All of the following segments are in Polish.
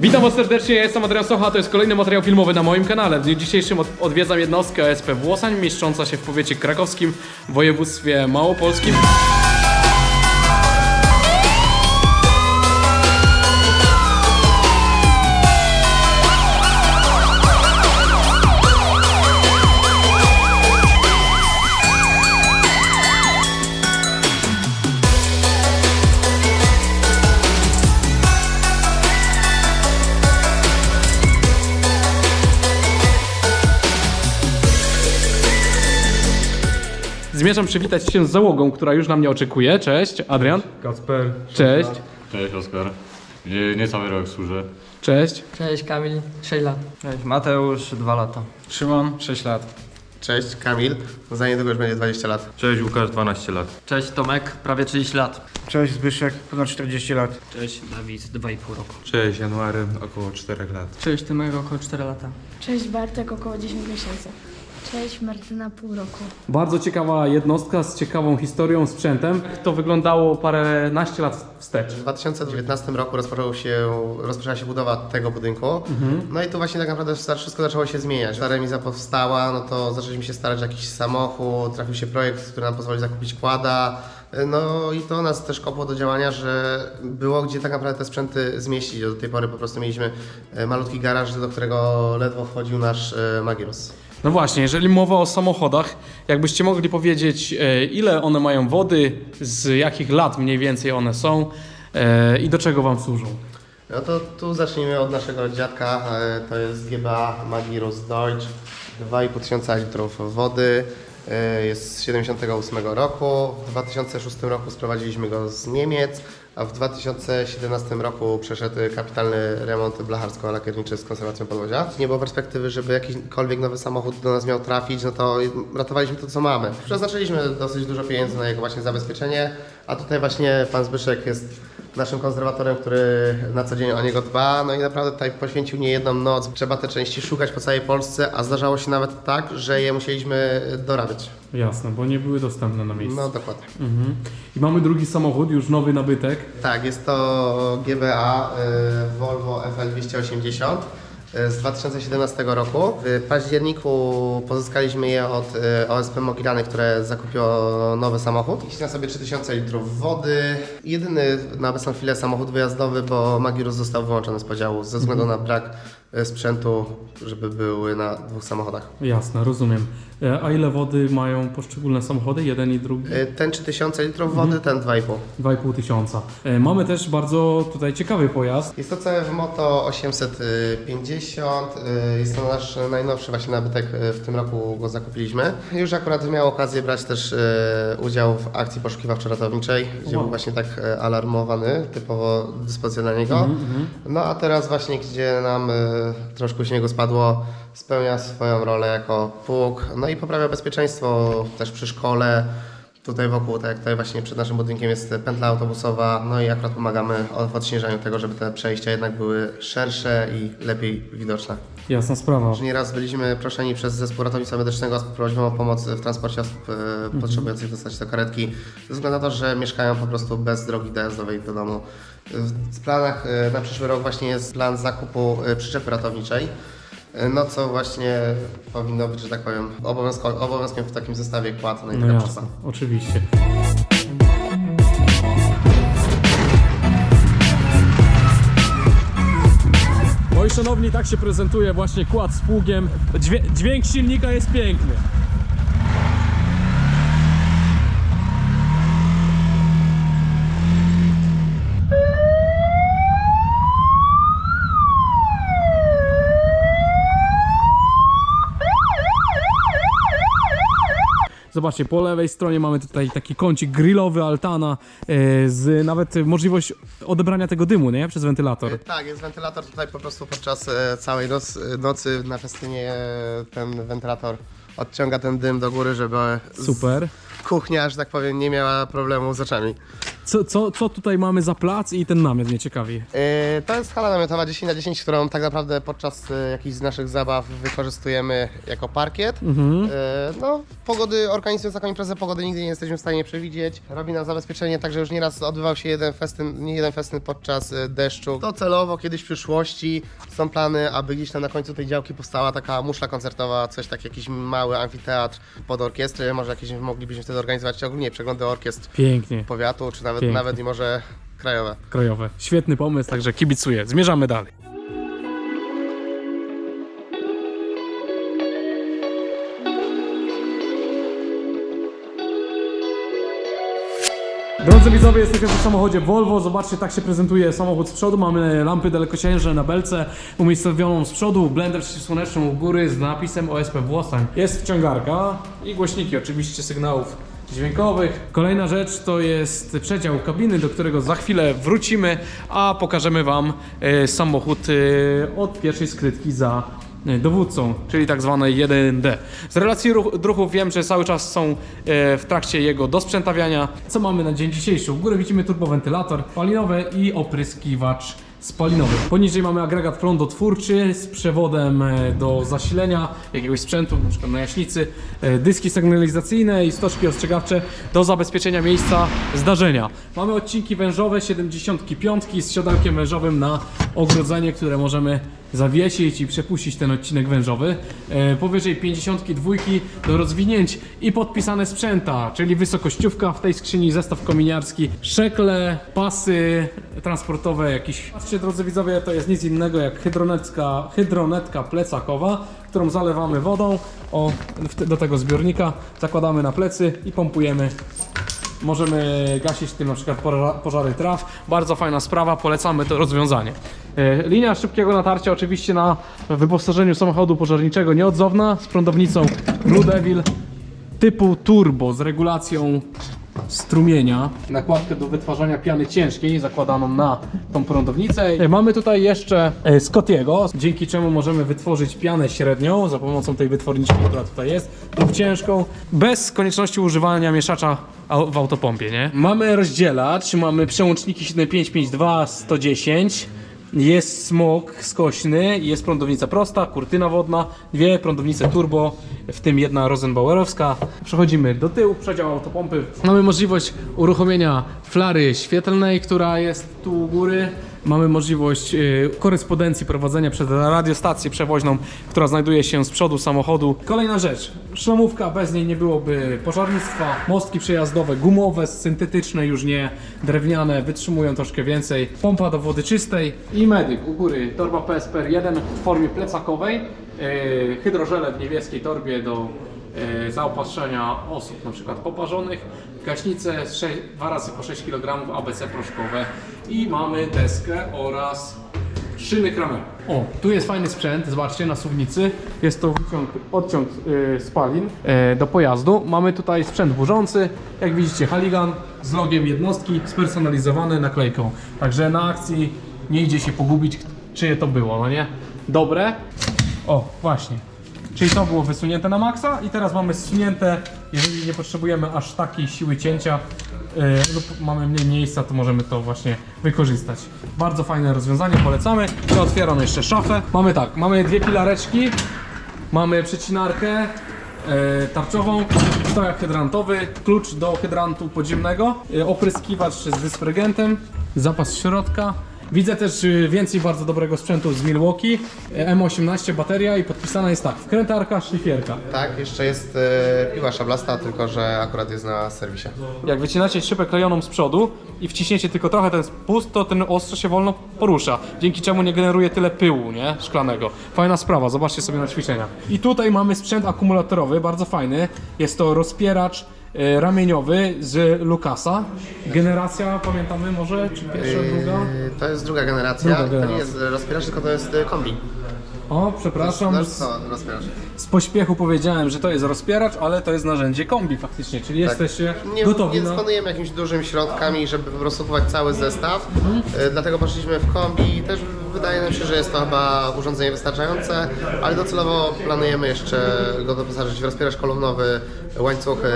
Witam was serdecznie, ja jestem Adrian Socha, to jest kolejny materiał filmowy na moim kanale. W dniu dzisiejszym od, odwiedzam jednostkę OSP Włosań, mieszcząca się w powiecie krakowskim, w województwie małopolskim. Zmierzam przywitać się z załogą, która już na mnie oczekuje. Cześć, Adrian. Kacper. Cześć. Cześć Oskar. Nie, niecały rok służę. Cześć. Cześć Kamil, 6 lat. Cześć, Mateusz, 2 lata. Szymon, 6 lat. Cześć, Kamil. Za niedługo już będzie 20 lat. Cześć, Łukasz, 12 lat. Cześć Tomek, prawie 30 lat. Cześć, Zbyszek, ponad 40 lat. Cześć Dawid, 2,5 roku. Cześć, January, około 4 lat. Cześć Tymek, około 4 lata. Cześć Bartek, około 10 miesięcy. Cześć Martyna, pół roku. Bardzo ciekawa jednostka z ciekawą historią, sprzętem. To wyglądało paręnaście lat wstecz. W 2019 roku rozpoczął się, rozpoczęła się budowa tego budynku. No i tu właśnie tak naprawdę wszystko zaczęło się zmieniać. Ta remiza powstała, no to zaczęliśmy się starać o jakiś samochód, trafił się projekt, który nam pozwoli zakupić kłada. No i to nas też kopło do działania, że było gdzie tak naprawdę te sprzęty zmieścić. Do tej pory po prostu mieliśmy e, malutki garaż, do którego ledwo wchodził nasz e, Magirus. No właśnie, jeżeli mowa o samochodach, jakbyście mogli powiedzieć, e, ile one mają wody, z jakich lat mniej więcej one są e, i do czego wam służą? No to tu zacznijmy od naszego dziadka. E, To jest GBA Magirus Deutsch. 2,5 tysiąca litrów wody. E, Jest z 78 roku. W 2006 roku sprowadziliśmy go z Niemiec, a w 2017 roku przeszedł kapitalny remont blacharsko-lakierniczy z konserwacją podwozia. Nie było perspektywy, żeby jakikolwiek nowy samochód do nas miał trafić, no to ratowaliśmy to, co mamy. Przeznaczyliśmy dosyć dużo pieniędzy na jego właśnie zabezpieczenie, a tutaj właśnie pan Zbyszek jest naszym konserwatorem, który na co dzień o niego dba. No i naprawdę tutaj poświęcił nie jedną noc. Trzeba te części szukać po całej Polsce, a zdarzało się nawet tak, że je musieliśmy dorabiać. Jasne, bo nie były dostępne na miejscu. No dokładnie. Mhm. I mamy drugi samochód, już nowy nabytek. Tak, jest to GBA y, Volvo FL280 y, z 2017 roku. W październiku pozyskaliśmy je od y, OSP Mogilany, które zakupiło nowy samochód. Idzie na sobie 3000 litrów wody. Jedyny na obecną chwilę samochód wyjazdowy, bo Magirus został wyłączony z podziału ze względu na brak sprzętu, żeby były na dwóch samochodach. Jasne, rozumiem. E, A ile wody mają poszczególne samochody, jeden i drugi? Y, Ten 3000 litrów wody, ten 2,5. 2,5 tysiąca. E, Mamy też bardzo tutaj ciekawy pojazd. Jest to CF Moto 850. y, Jest to nasz najnowszy właśnie nabytek. W tym roku go zakupiliśmy. Już akurat miał okazję brać też udział w akcji poszukiwawczo-ratowniczej, gdzie Wow. był właśnie tak alarmowany, typowo dyspozycja dla niego. No a teraz właśnie, gdzie nam troszkę śniegu spadło, spełnia swoją rolę jako pług. No i poprawia bezpieczeństwo też przy szkole. Tutaj wokół, tak jak tutaj właśnie przed naszym budynkiem jest pętla autobusowa, no i akurat pomagamy w odśnieżaniu tego, żeby te przejścia jednak były szersze i lepiej widoczne. Jasna sprawa. Już nieraz byliśmy proszeni przez zespół ratownictwa medycznego o prawdziwą pomoc w transporcie osób e, potrzebujących dostać do karetki, ze względu na to, że mieszkają po prostu bez drogi dojazdowej do domu. W planach e, na przyszły rok właśnie jest plan zakupu e, przyczepy ratowniczej. E, No co właśnie powinno być, że tak powiem, obowiązko, obowiązkiem w takim zestawie kład, no i No taka jasne, przyczepa. oczywiście. Moi szanowni, tak się prezentuje właśnie kład z pługiem. Dźwię dźwięk silnika jest piękny. Zobaczcie, po lewej stronie mamy tutaj taki kącik grillowy, altana, e, z nawet możliwość odebrania tego dymu, nie? Przez wentylator. Tak, jest wentylator tutaj po prostu podczas e, całej noc, nocy na festynie e, ten wentylator odciąga ten dym do góry, żeby z- Super. kuchnia, że tak powiem, nie miała problemu z oczami. Co, co, co tutaj mamy za plac i ten namiot mnie ciekawi. E, To jest hala namiotowa 10 na 10, którą tak naprawdę podczas e, jakichś z naszych zabaw wykorzystujemy jako parkiet. E, No, pogody, organizując taką imprezę, pogody nigdy nie jesteśmy w stanie przewidzieć. Robi nam zabezpieczenie, także już nieraz odbywał się jeden festyn, nie jeden festyn podczas deszczu. Docelowo kiedyś w przyszłości są plany, aby gdzieś tam na końcu tej działki powstała taka muszla koncertowa, coś tak, jakiś mały amfiteatr pod orkiestrę, może jakieś moglibyśmy wtedy organizować ogólnie przeglądy orkiestr Pięknie. powiatu, czy nawet, Pięknie. nawet i może krajowe. Krajowe. Świetny pomysł, także kibicuję. Zmierzamy dalej. Drodzy widzowie, jesteśmy w samochodzie Volvo. Zobaczcie, tak się prezentuje samochód z przodu. Mamy lampy dalekosiężne na belce umiejscowioną z przodu, blender przeciwsłoneczny u góry z napisem OSP Włosań. Jest wciągarka i głośniki oczywiście sygnałów dźwiękowych. Kolejna rzecz to jest przedział kabiny, do którego za chwilę wrócimy, a pokażemy Wam e, samochód e, od pierwszej skrytki za e, dowódcą, czyli tak zwane 1D. Z relacji ruch, druhów wiem, że cały czas są w trakcie jego dosprzętawiania. Co mamy na dzień dzisiejszy? U góry widzimy turbowentylator spalinowy i opryskiwacz spalinowy. Poniżej mamy agregat prądotwórczy z przewodem e, do zasilenia jakiegoś sprzętu, na przykład na jaśnicy, e, dyski sygnalizacyjne i stożki ostrzegawcze do zabezpieczenia miejsca zdarzenia. Mamy odcinki wężowe 75 z siodełkiem wężowym na ogrodzenie, które możemy zawiesić i przepuścić ten odcinek wężowy. E, powyżej 52 do rozwinięć i podpisane sprzęta, czyli wysokościówka, w tej skrzyni zestaw kominiarski, szekle, pasy transportowe jakiś. Patrzcie drodzy widzowie, to jest nic innego jak hydronetka, hydronetka plecakowa, którą zalewamy wodą o, do tego zbiornika, zakładamy na plecy i pompujemy Możemy gasić tym na przykład poża- pożary traw. Bardzo fajna sprawa, polecamy to rozwiązanie. E, Linia szybkiego natarcia oczywiście na wyposażeniu samochodu pożarniczego nieodzowna z prądownicą Blue Devil typu turbo z regulacją strumienia. Nakładkę do wytwarzania piany ciężkiej zakładaną na tą prądownicę. Mamy tutaj jeszcze e, Scottiego, dzięki czemu możemy wytworzyć pianę średnią za pomocą tej wytworniczki, która tutaj jest, lub ciężką, bez konieczności używania mieszacza au- w autopompie, nie? Mamy rozdzielacz, mamy przełączniki 7552 110. Jest smok skośny, jest prądownica prosta, kurtyna wodna, dwie prądownice turbo, w tym jedna Rosenbauerowska. Przechodzimy do tyłu, przedział autopompy. Mamy możliwość uruchomienia flary świetlnej, która jest tu u góry. Mamy możliwość y, korespondencji prowadzenia przez radiostację przewoźną, która znajduje się z przodu samochodu. Kolejna rzecz, szlamówka, bez niej nie byłoby pożarnictwa. Mostki przejazdowe, gumowe, syntetyczne, już nie drewniane, wytrzymują troszkę więcej. Pompa do wody czystej i medyk u góry, torba PSPR 1 w formie plecakowej. Yy, hydrożele w niebieskiej torbie do zaopatrzenia osób przykład poparzonych, gaśnice dwa razy po 6 kg, ABC proszkowe i mamy deskę oraz szyny Kramera. O, tu jest fajny sprzęt, zobaczcie, na suwnicy. Jest to wyciąg, odciąg yy, spalin yy, do pojazdu. Mamy tutaj sprzęt burzący, jak widzicie Halligan z logiem jednostki, spersonalizowany naklejką. Także na akcji nie idzie się pogubić, czyje to było, no nie? Dobre. O, właśnie. Czyli to było wysunięte na maksa i teraz mamy zsunięte, jeżeli nie potrzebujemy aż takiej siły cięcia yy, lub mamy mniej miejsca, to możemy to właśnie wykorzystać. Bardzo fajne rozwiązanie, polecamy. Ja otwieram jeszcze szafę. Mamy tak, mamy dwie pilareczki, mamy przecinarkę yy, tarczową, stojak hydrantowy, klucz do hydrantu podziemnego, yy, opryskiwacz z dyspergentem, zapas środka, Widzę też y, więcej bardzo dobrego sprzętu z Milwaukee. Y, M18 bateria i podpisana jest tak, wkrętarka, szlifierka. Tak, jeszcze jest e, piła szablasta, tylko że akurat jest na serwisie. Jak wycinacie szybę klejoną z przodu i wciśniecie tylko trochę ten spust, to ten ostrze się wolno porusza, dzięki czemu nie generuje tyle pyłu, nie? Szklanego. Fajna sprawa, zobaczcie sobie na ćwiczeniach. I tutaj mamy sprzęt akumulatorowy, bardzo fajny. Jest to rozpieracz e, ramieniowy z Lucasa. Generacja, pamiętamy może, czy pierwsza, druga? E, To jest druga generacja. Druga To nie generacja. jest rozpieracz, tylko to jest e, kombi. O, przepraszam, z, co, rozpieracz. z pośpiechu powiedziałem, że to jest rozpieracz, ale to jest narzędzie kombi faktycznie, czyli jesteście Tak. Nie, gotowi nie na... dysponujemy jakimiś dużymi środkami, żeby po prostu kupować cały zestaw. Mhm. E, Dlatego poszliśmy w kombi. Też wydaje nam się, że jest to chyba urządzenie wystarczające, ale docelowo planujemy jeszcze go doposażyć w rozpieracz kolumnowy, łańcuchy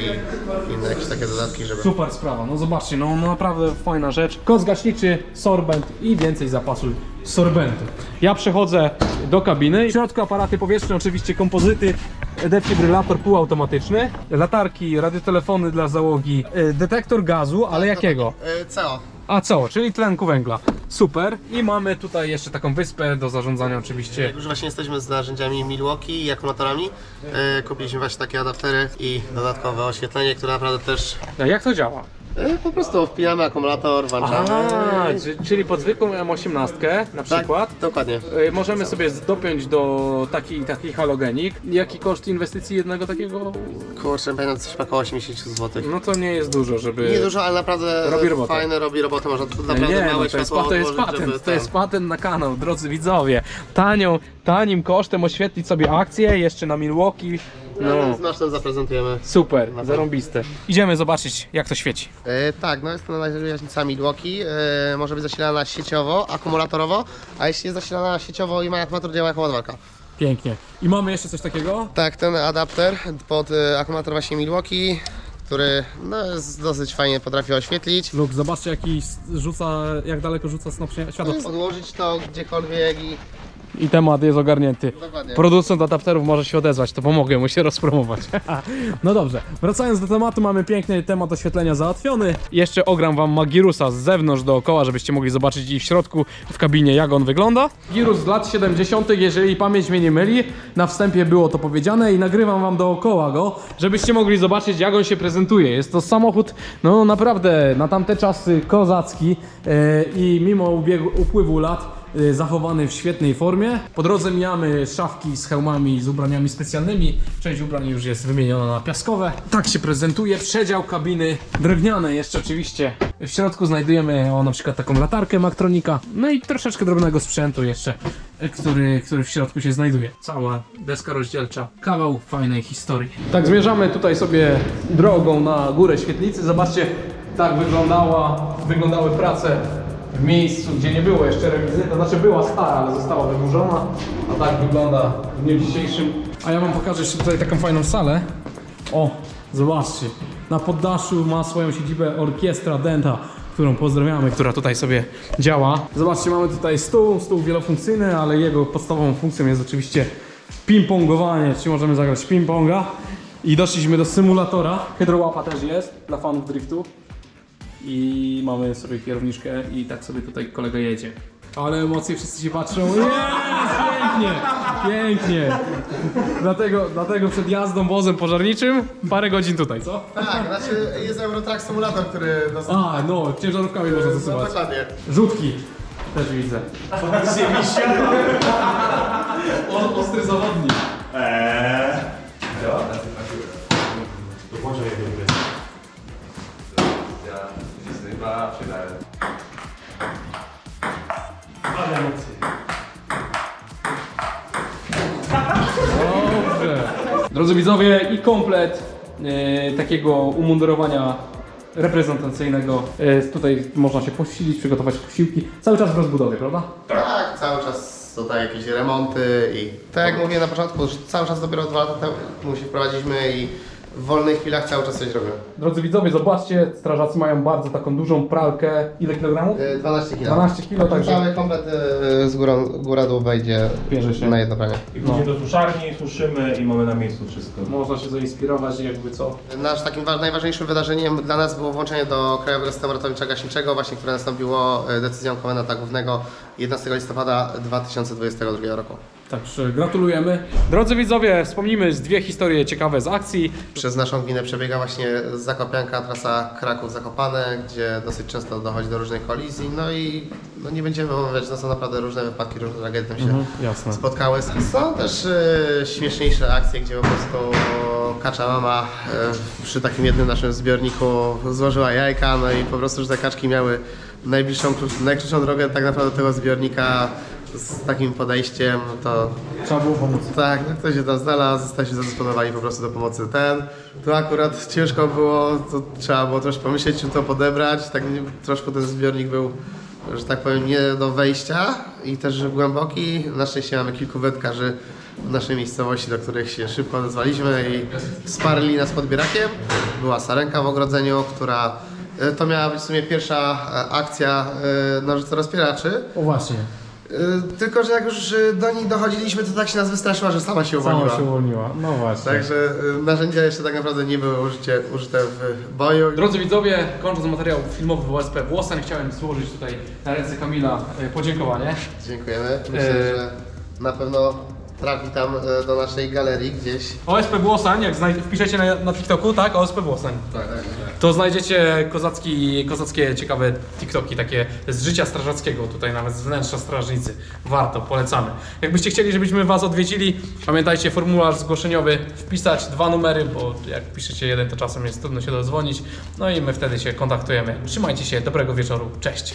i inne jakieś takie dodatki, żeby... Super sprawa, no zobaczcie, no naprawdę fajna rzecz. Koc gaśniczy, sorbent i więcej zapasu sorbentu. Ja przechodzę do kabiny. W środku aparaty powietrzne, oczywiście kompozyty, defibrylator półautomatyczny, latarki, radiotelefony dla załogi, y, detektor gazu, ale jakiego? E, CO. A co, czyli tlenku węgla. Super. I mamy tutaj jeszcze taką wyspę do zarządzania oczywiście. Jak już właśnie jesteśmy z narzędziami Milwaukee i akumulatorami, e, kupiliśmy właśnie takie adaptery i dodatkowe oświetlenie, które naprawdę też... A jak to działa? E, po prostu wpijamy akumulator, włączamy. A, czy- czyli pod zwykłą M18 na tak, przykład dokładnie. y, możemy sobie dopiąć do taki, taki halogenik. Jaki koszt inwestycji jednego takiego? Kurczę, pamiętam coś około 80 zł. No to nie jest dużo, żeby... Nie dużo, ale naprawdę Robi robotę. fajne robi robotę, można naprawdę nie, małe no to jest, światło pa- to jest odłożyć, patent, żeby to ten- jest patent na kanał, drodzy widzowie. Tanią, tanim kosztem oświetlić sobie akcję, jeszcze na Milwaukee. No, No, nasz ten zaprezentujemy. super, zarąbiste. Idziemy zobaczyć, jak to świeci. E, tak, no jest to jaśnica Milwaukee, e, może być zasilana sieciowo, akumulatorowo, a jeśli jest zasilana sieciowo i ma akumulator, działa jako ładowarka. Pięknie. I mamy jeszcze coś takiego? Tak, ten adapter pod e, akumulator właśnie Milwaukee, który no, jest dosyć fajnie potrafi oświetlić. Lub zobaczcie, jaki s- rzuca, jak daleko rzuca snop światła. Odłożyć to gdziekolwiek i I temat jest ogarnięty. dokładnie. Producent adapterów może się odezwać, to pomogę mu się rozpromować. no dobrze, wracając do tematu, mamy piękny temat oświetlenia załatwiony. Jeszcze ogram wam Magirusa z zewnątrz dookoła, żebyście mogli zobaczyć i w środku, w kabinie, jak on wygląda. Girus z lat 70., jeżeli pamięć mnie nie myli, na wstępie było to powiedziane i nagrywam wam dookoła go, żebyście mogli zobaczyć, jak on się prezentuje. Jest to samochód, no naprawdę, na tamte czasy kozacki e, i mimo ubiegu, upływu lat zachowany w świetnej formie. Po drodze mijamy szafki z hełmami, z ubraniami specjalnymi. Część ubrań już jest wymieniona na piaskowe. Tak się prezentuje przedział kabiny drewniane jeszcze oczywiście. W środku znajdujemy o, na przykład taką latarkę Maktronika, no i troszeczkę drobnego sprzętu jeszcze, y, który, który w środku się znajduje. Cała deska rozdzielcza, kawał fajnej historii. Tak zmierzamy tutaj sobie drogą na górę świetlicy. Zobaczcie, tak wyglądała, wyglądały prace w miejscu, gdzie nie było jeszcze remizy, to znaczy była stara, ale została wyburzona, a tak wygląda w dniu dzisiejszym. A ja wam pokażę jeszcze tutaj taką fajną salę. O, zobaczcie, na poddaszu ma swoją siedzibę Orkiestra Denta, którą pozdrawiamy, która tutaj sobie działa. Zobaczcie, mamy tutaj stół, stół wielofunkcyjny, ale jego podstawową funkcją jest oczywiście ping-pongowanie, czyli możemy zagrać ping-ponga. I doszliśmy do symulatora, hydrołapa też jest dla fanów driftu i mamy sobie kierowniczkę i tak sobie tutaj kolega jedzie. Ale emocje wszyscy się patrzą. Jest, pięknie, pięknie. Dlatego, dlatego przed jazdą wozem pożarniczym parę godzin tutaj, co? Tak, znaczy jest Eurotrack Simulator, który dostał... A, no, ciężarówkami można No, zasypać. dokładnie. Rzutki też widzę. O, ostry zawodnik. Dobrze. Drodzy widzowie, i komplet e, takiego umundurowania reprezentacyjnego. E, tutaj można się posilić, przygotować posiłki. Cały czas w rozbudowie, prawda? Tak, cały czas tutaj jakieś remonty i tak jak mówiłem na początku, że cały czas dopiero dwa lata temu się wprowadziliśmy i w wolnych chwilach cały czas coś robimy. Drodzy widzowie, zobaczcie, strażacy mają bardzo taką dużą pralkę. Ile kilogramów? E, 12 kg. 12 kilo, także Cały komplet e, z górą, góra dół wejdzie Bierze się. na jedno pranie. I później do suszarni, suszymy i mamy na miejscu wszystko. można się zainspirować jakby co. Nasz takim wa- najważniejszym wydarzeniem dla nas było włączenie do Krajowego Systemu Ratowniczo-Gaśniczego, właśnie które nastąpiło e, decyzją komendanta głównego 11 listopada 2022 roku. Także gratulujemy. Drodzy widzowie, wspomnimy z dwie historie ciekawe z akcji. Przez naszą gminę przebiega właśnie Zakopianka, trasa Kraków-Zakopane, gdzie dosyć często dochodzi do różnych kolizji. No i no nie będziemy omawiać, no są naprawdę różne wypadki, różne tragedie tam się Jasne. spotkały. Są też e, śmieszniejsze akcje, gdzie po prostu kacza mama e, przy takim jednym naszym zbiorniku złożyła jajka, no i po prostu, że te kaczki miały najbliższą, krót- najkrótszą drogę tak naprawdę do tego zbiornika z takim podejściem, to Trzeba było pomóc. tak, no ktoś się tam znalazł, zostali zadysponowani po prostu do pomocy ten. Tu akurat ciężko było, to trzeba było troszkę pomyśleć, czym to podebrać, tak nie- troszkę ten zbiornik był że tak powiem, nie do wejścia i też głęboki. Na szczęście mamy kilku wędkarzy w naszej miejscowości, do których się szybko odezwaliśmy i wsparli nas podbierakiem. Była sarenka w ogrodzeniu, która e, to miała być w sumie pierwsza e, akcja e, nożyca rozpieraczy. O właśnie, Tylko, że jak już e, do niej dochodziliśmy, to tak się nas wystraszyła, że sama się sama uwolniła. się uwolniła. No właśnie. Także e, narzędzia jeszcze tak naprawdę nie były użycie, użyte w boju. Drodzy widzowie, kończąc materiał filmowy w OSP Włosań, chciałem złożyć tutaj na ręce Kamila podziękowanie. Dziękujemy. Myślę, E, że na pewno trafi tam e, do naszej galerii gdzieś. OSP Włosań, jak znaj- wpiszecie na, na TikToku, tak? OSP Włosań. Tak, tak. To znajdziecie kozacki, kozackie, ciekawe TikToki, takie z życia strażackiego, tutaj nawet z wnętrza strażnicy. Warto, polecamy. Jakbyście chcieli, żebyśmy Was odwiedzili, pamiętajcie, formularz zgłoszeniowy, wpisać dwa numery, bo jak piszecie jeden, to czasem jest trudno się dozwonić. No i my wtedy się kontaktujemy. Trzymajcie się, dobrego wieczoru, cześć!